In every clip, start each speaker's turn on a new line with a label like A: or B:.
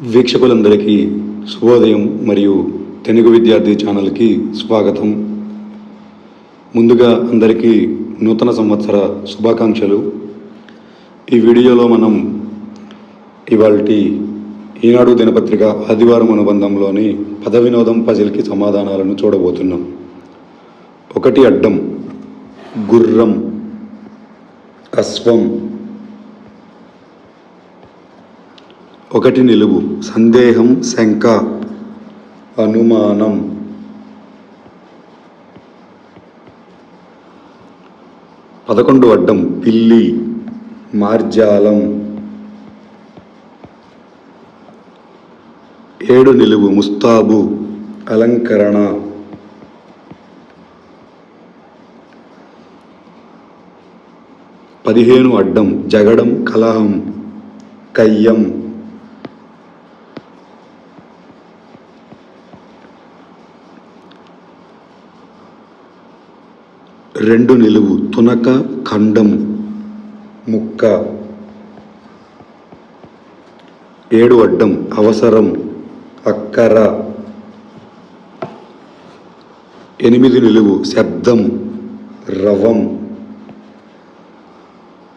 A: వీక్షకులందరికీ శుభోదయం మరియు తెలుగు విద్యార్థి ఛానల్కి స్వాగతం. ముందుగా అందరికీ నూతన సంవత్సర శుభాకాంక్షలు. ఈ వీడియోలో మనం ఇవాళ ఈనాడు దినపత్రిక ఆదివారం అనుబంధంలోని పద వినోదం పజిల్కి సమాధానాలను చూడబోతున్నాం. ఒకటి అడ్డం గుర్రం అశ్వం ఒకటి నిలువు. సందేహం శంక అనుమానం. పదకొండు అడ్డం. పిల్లి మార్జాలం. ఏడు నిలువు. ముస్తాబు అలంకరణ. పదిహేను అడ్డం. జగడం కలహం కయ్యం. రెండు నిలువు తునక ఖండం ముక్క. ఏడు అడ్డం అవసరం అక్కర. ఎనిమిది నిలువు శబ్దం రవం.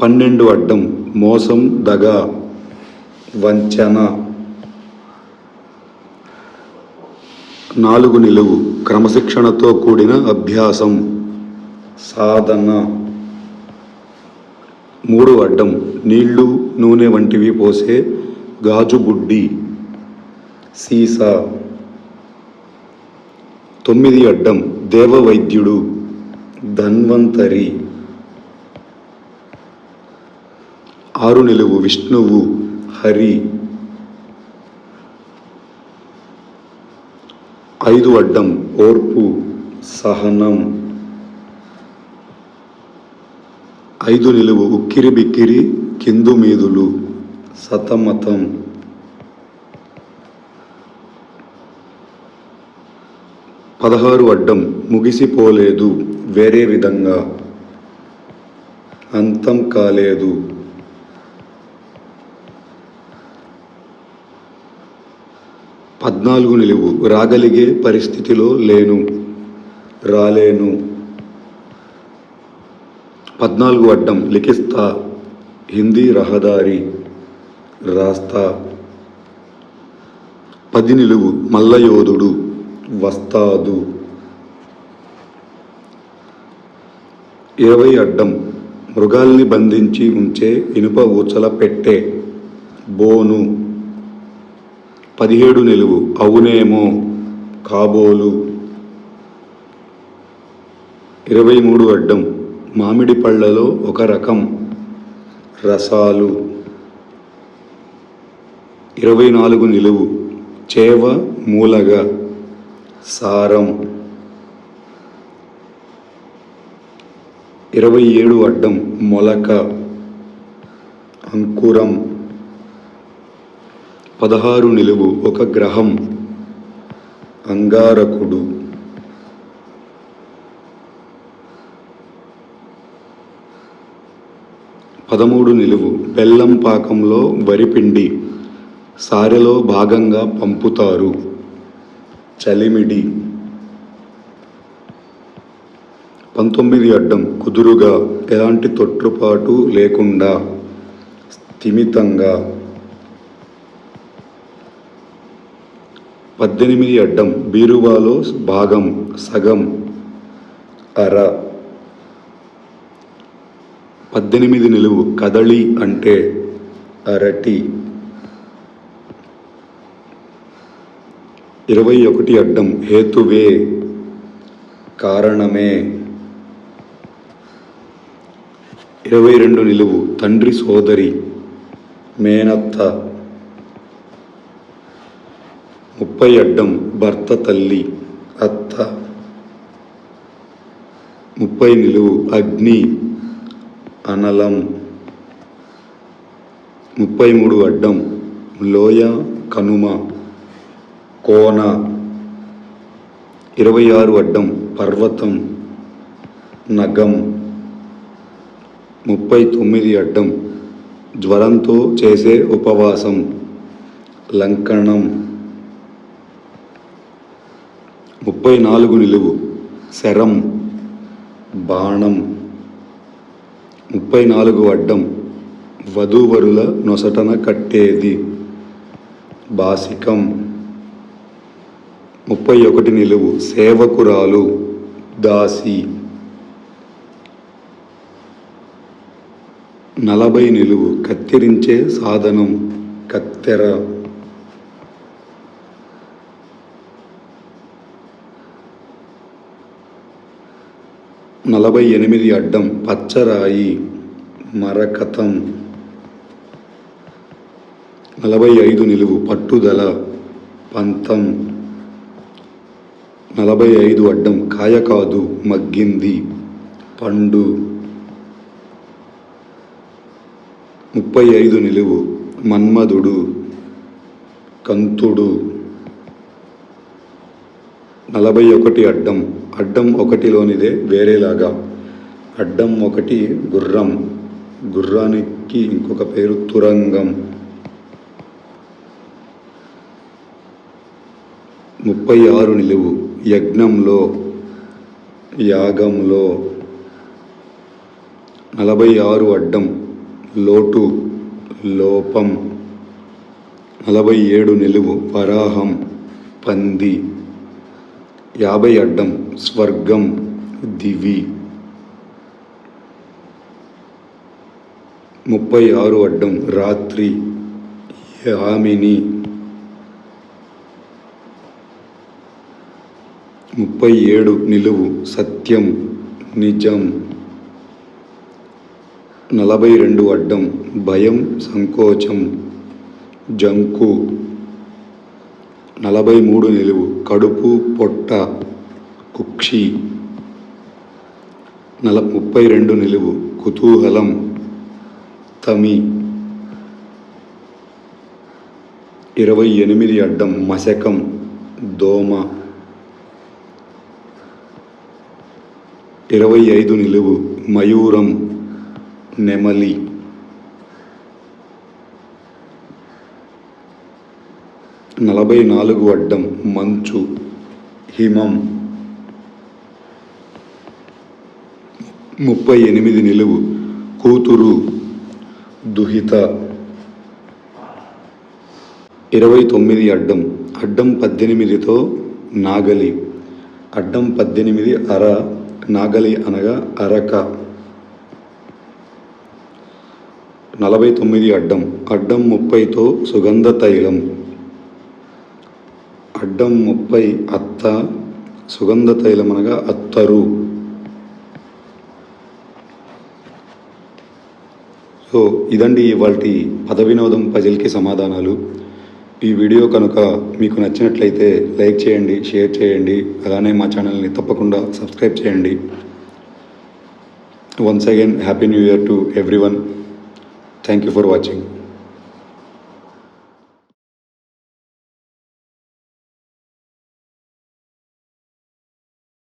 A: పన్నెండు అడ్డం మోసం దగ వంచన. నాలుగు నిలువు క్రమశిక్షణతో కూడిన అభ్యాసం. సాధన. మూడు అడ్డం. నీళ్ళు నూనె వంటివి పోసే గాజు బుడ్డి. సీసా. తొమ్మిది అడ్డం. దేవవైద్యుడు. ధన్వంతరి. ఆరు నిలువు. విష్ణువు. హరి. ఐదు అడ్డం. ఓర్పు. సహనం. ఐదు నిలువు ఉక్కిరి బిక్కిరి కిందు మీదులు. సతమతం. పదహారు అడ్డం ముగిసిపోలేదు వేరే విధంగా. అంతం కాలేదు. పద్నాలుగు నిలువు రాగలిగే పరిస్థితిలో లేను. రాలేను. పద్నాలుగు అడ్డం లిఖిస్తా హిందీ రహదారి రాస్తా. పది నిలువు మల్లయోధుడు వస్తాదు. ఇరవై అడ్డం మృగాల్ని బంధించి ఉంచే ఇనుప ఊచల పెట్టె బోను. పదిహేడు నిలువు అవునేమో కాబోలు. ఇరవై మూడు అడ్డం మామిడి పళ్ళలో ఒక రకం రసాలు. ఇరవై నాలుగు నిలువు. చేవ మూలగ సారం. ఇరవై ఏడు అడ్డం మొలక. అంకురం. పదహారు నిలువు ఒక గ్రహం. అంగారకుడు. పదమూడు నిలువు బెల్లం పాకంలో వరిపిండి సారెలో భాగంగా పంపుతారు. చలిమిడి. పంతొమ్మిది అడ్డం కుదురుగా ఎలాంటి తొట్టుపాటు లేకుండా స్థిమితంగా. పద్దెనిమిది అడ్డం బీరువాలో భాగం సగం అర. పద్దెనిమిది నిలువు కదళి అంటే అరటి. ఇరవై ఒకటి అడ్డం హేతువే కారణమే. ఇరవై రెండు నిలువు తండ్రి సోదరి మేనత్త. ముప్పై అడ్డం భర్త తల్లి అత్త. ముప్పై నిలువు అగ్ని అనలం. ముప్పై మూడు అడ్డం. లోయ కనుమ కోన. ఇరవై ఆరు అడ్డం. పర్వతం నగం. ముప్పై తొమ్మిది అడ్డం. జ్వరంతో చేసే ఉపవాసం. లంకణం. ముప్పై నాలుగు నిలువు. శరం. బాణం. ముప్పై నాలుగు అడ్డం వధూవరుల నొసటన కట్టేది. బాసికం. ముప్పై ఒకటి నిలువు సేవకురాలు దాసి. నలభై నిలువు కత్తిరించే సాధనం కత్తెర. నలభై ఎనిమిది అడ్డం పచ్చరాయి మరకతం. నలభై ఐదు నిలువు పట్టుదల పంతం. నలభై ఐదు అడ్డం కాయ కాదు మగ్గింది పండు. ముప్పై ఐదు నిలువు మన్మధుడు కంతుడు. నలభై ఒకటి అడ్డం అడ్డం ఒకటిలోనిదే వేరేలాగా. అడ్డం ఒకటి గుర్రం. గుర్రానికి ఇంకొక పేరు తురంగం. ముప్పై ఆరు నిలువు. యజ్ఞంలో యాగంలో. నలభై ఆరు అడ్డం. లోటు లోపం. నలభై ఏడు నిలువు. వరాహం పంది. యాభై అడ్డం. స్వర్గం దివి. ముప్పై ఆరు అడ్డం రాత్రి యామిని. ముప్పై ఏడు నిలువు సత్యం నిజం. నలభై రెండు అడ్డం భయం సంకోచం జంకు. నలభై మూడు నిలువు కడుపు పొట్ట కుక్షి. నల ముప్పై రెండు నిలువు కుతూహలం తమి. ఇరవై ఎనిమిది అడ్డం మశకం దోమ. ఇరవై ఐదు నిలువు మయూరం నెమలి. నలభై నాలుగు అడ్డం మంచు హిమం. ముప్పై ఎనిమిది నిలువు. కూతురు దుహిత. ఇరవై తొమ్మిది అడ్డం. అడ్డం పద్దెనిమిదితో నాగలి. అడ్డం పద్దెనిమిది అర. నాగలి అనగా అరక. నలభై తొమ్మిది అడ్డం. అడ్డం ముప్పైతో సుగంధ తైలం. అడ్డం ముప్పై అత్త. సుగంధ తైలం అనగా అత్తరు. సో ఇదండి ఇవాళ పద వినోదం పజిల్కి సమాధానాలు. ఈ వీడియో కనుక మీకు నచ్చినట్లయితే లైక్ చేయండి షేర్ చేయండి అలానే మా ఛానల్ని తప్పకుండా సబ్స్క్రైబ్ చేయండి. Once again happy new year to everyone thank you for watching.